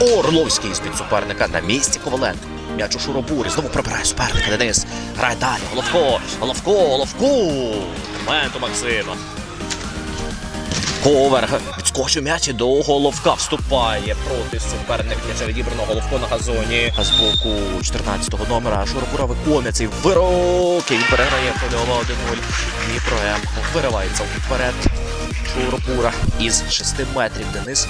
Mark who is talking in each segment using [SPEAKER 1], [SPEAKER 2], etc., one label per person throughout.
[SPEAKER 1] Орловський з-під суперника на місці Коваленко. М'яч у Шуробурі. Знову прибирає суперника. Денис грає далі. Головко, Головко, Головко. Момент у Максима. Ковер відскочив м'яч до головка вступає проти суперника. М'яча відібрано головко на газоні. А з боку 14-го номера Шуробура виконує цей вирок. І переграє польова 1-0. Дніпро М виривається вперед. Шуробура із 6 метрів Денис.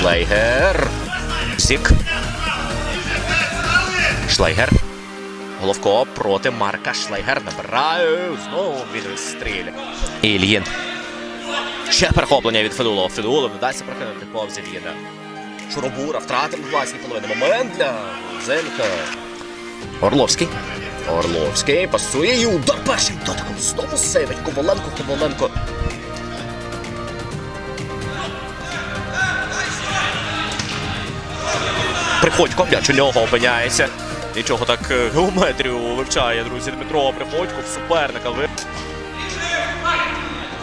[SPEAKER 1] Шлейгер. Зік. Шлейгер. Головко проти Марка Шлейгер набирає. Знову він відстріляє. Ільїн. Ще перехоплення від Федулова. Федулов не вдасться прокинути повз Ільїна. Шуробура втратив власні половини. Момент для Зенка. Орловський. Орловський пасує і удар першим дотиком. Знову сейвить. Коваленко, Коваленко. Приходько, м'яч у нього опиняється. Нічого так е, геометрію вивчає, друзі. Дмитро Приходько в суперника. Ви...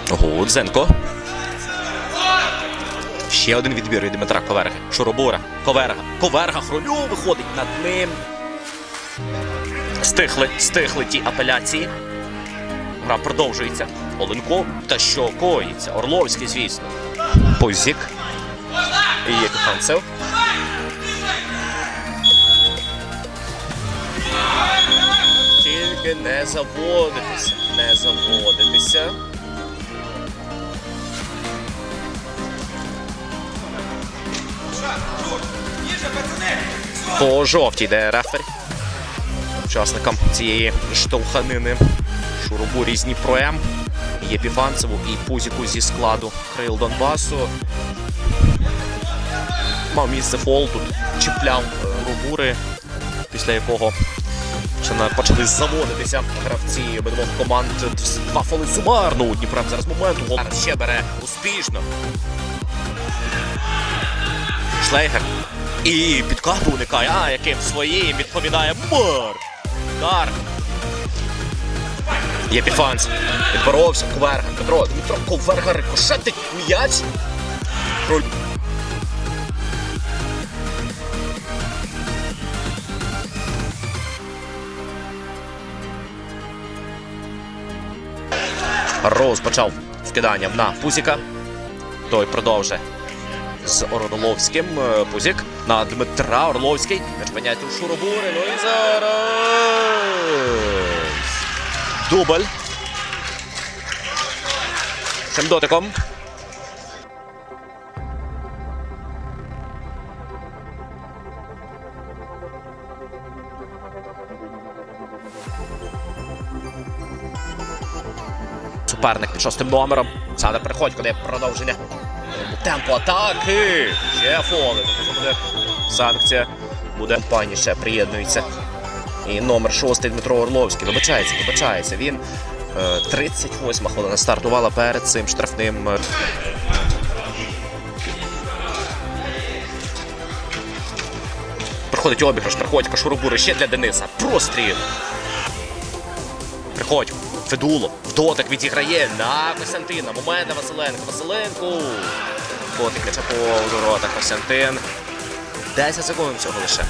[SPEAKER 1] Гудзенко. Ще один відбір від Дмитра Коверги. Шуробура. Коверга. Коверга хролю виходить над ним. Стихли, стихли ті апеляції. Гра продовжується. Оленко. Та що коїться? Орловський, звісно. Позік. І Єпіфанцев. Тільки не заводитися, не заводитися. По жовтій йде рефері. Учасникам цієї штовханини Шурубу різні проем. Єпіфанцеву і Пузіку зі складу Крил Донбасу. Мав місце фол тут чіпляв е, Рубури, після якого почали заводитися гравці обидвох команд. Два фоли сумарно у Дніпра зараз моменту. Гол ще бере успішно. Шлейгер. І підкату уникає. А, яким своїм відповідає Мар. Удар. Єпіфанц. Відборовся. Коверга. Петро. Дмитро Коверга рикошетить м'яч. Руль. Розпочав вкидання на Пузіка. Той продовжує з Орловським. Е, Пузік на Дмитра Орловський. М'яч у Шуробури. Ну і зараз. Дубль. Цим дотиком. Суперник під шостим номером. Саме Приходько дає продовження. Темпо атаки. Ще фоли. Буде санкція. Буде компанія ще приєднується. І номер шостий Дмитро Орловський. Вибачається, вибачається. Він е, 38 хвилина стартувала перед цим штрафним. е, Проходить обіграш, приходько, Шурубури ще для Дениса. Простріл. Приходь, Федулов, Вдотик дотик відіграє на Костянтина. Момент на Василенко. Василенко. Котик м'яча по воротах Костянтин. 10 секунд всього лише.